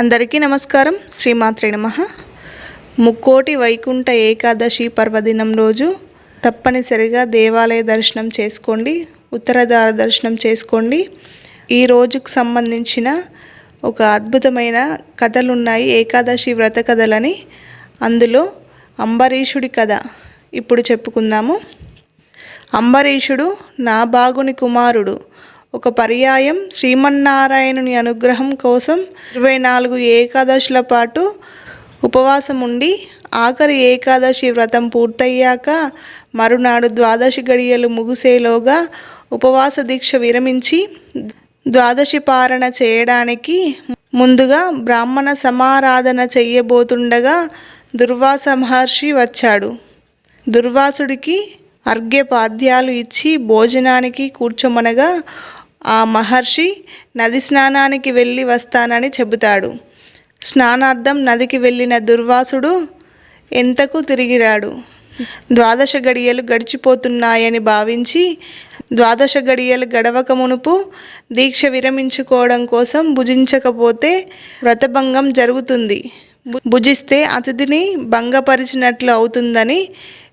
అందరికీ నమస్కారం. శ్రీమాత్రే నమ. ముక్కోటి వైకుంఠ ఏకాదశి పర్వదినం రోజు తప్పనిసరిగా దేవాలయ దర్శనం చేసుకోండి. ఉత్తరదార దర్శనం చేసుకోండి. ఈ రోజుకు సంబంధించిన ఒక అద్భుతమైన కథలు ఉన్నాయి ఏకాదశి వ్రత కథలని అందులో అంబరీషుడి కథ ఇప్పుడు చెప్పుకుందాము. అంబరీషుడు నా బాగుని కుమారుడు. ఒక పర్యాయం శ్రీమన్నారాయణుని అనుగ్రహం కోసం ఇరవై నాలుగు ఏకాదశుల పాటు ఉపవాసం ఉండి ఆఖరి ఏకాదశి వ్రతం పూర్తయ్యాక మరునాడు ద్వాదశి గడియలు ముగిసేలోగా ఉపవాస దీక్ష విరమించి ద్వాదశి పారణ చేయడానికి ముందుగా బ్రాహ్మణ సమారాధన చెయ్యబోతుండగా దుర్వాస మహర్షి వచ్చాడు. దుర్వాసుడికి అర్ఘ్యపాద్యాలు ఇచ్చి భోజనానికి కూర్చోమనగా ఆ మహర్షి నది స్నానానికి వెళ్ళి వస్తానని చెబుతాడు. స్నానార్థం నదికి వెళ్ళిన దుర్వాసుడు ఎంతకు తిరిగిరాడు? ద్వాదశ గడియలు గడిచిపోతున్నాయని భావించి ద్వాదశ గడియలు గడవక మునుపు దీక్ష విరమించుకోవడం కోసం భుజించకపోతే వ్రతభంగం జరుగుతుంది. భుజిస్తే అతిథిని భంగపరిచినట్లు అవుతుందని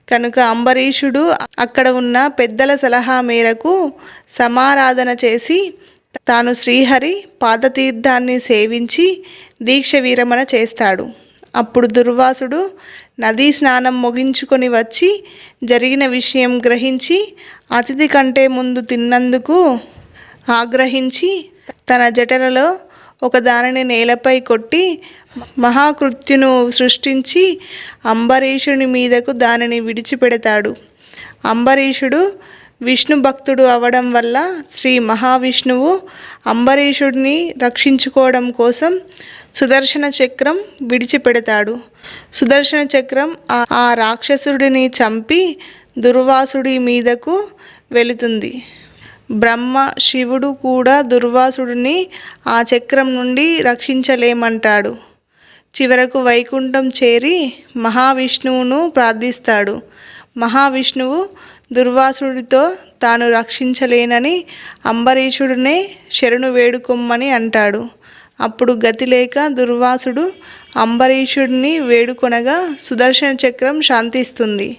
కనుక అంబరీషుడు అక్కడ ఉన్న పెద్దల సలహా మేరకు సమారాధన చేసి తాను శ్రీహరి పాదతీర్థాన్ని సేవించి దీక్ష విరమణ చేస్తాడు. అప్పుడు దుర్వాసుడు నదీ స్నానం ముగించుకొని వచ్చి జరిగిన విషయం గ్రహించి అతిథి కంటే ముందు తిన్నందుకు ఆగ్రహించి తన జటలలో ఒక దానిని నేలపై కొట్టి మహాకృత్యును సృష్టించి అంబరీషుని మీదకు దానిని విడిచిపెడతాడు. అంబరీషుడు విష్ణు భక్తుడు అవడం వల్ల శ్రీ మహావిష్ణువు అంబరీషుడిని రక్షించుకోవడం కోసం సుదర్శన చక్రం విడిచిపెడతాడు. సుదర్శన చక్రం ఆ- ఆ రాక్షసుడిని చంపి దుర్వాసుడి మీదకు వెళుతుంది. బ్రహ్మ శివుడు కూడా దుర్వాసుడిని ఆ చక్రం నుండి రక్షించలేమంటాడు. చివరకు వైకుంఠం చేరి మహావిష్ణువును ప్రార్థిస్తాడు. మహావిష్ణువు దుర్వాసుడితో తాను రక్షించలేనని అంబరీషుడినే శరణు వేడుకొమ్మని అంటాడు. అప్పుడు గతి లేక దుర్వాసుడు అంబరీషుడిని వేడుకొనగా సుదర్శన చక్రం శాంతిస్తుంది.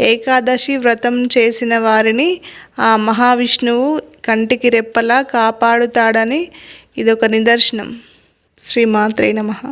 ఏకాదశి వ్రతం చేసిన వారిని ఆ మహావిష్ణువు కంటికి రెప్పలా కాపాడుతాడని ఇదొక నిదర్శనం. శ్రీమాత్రే నమః.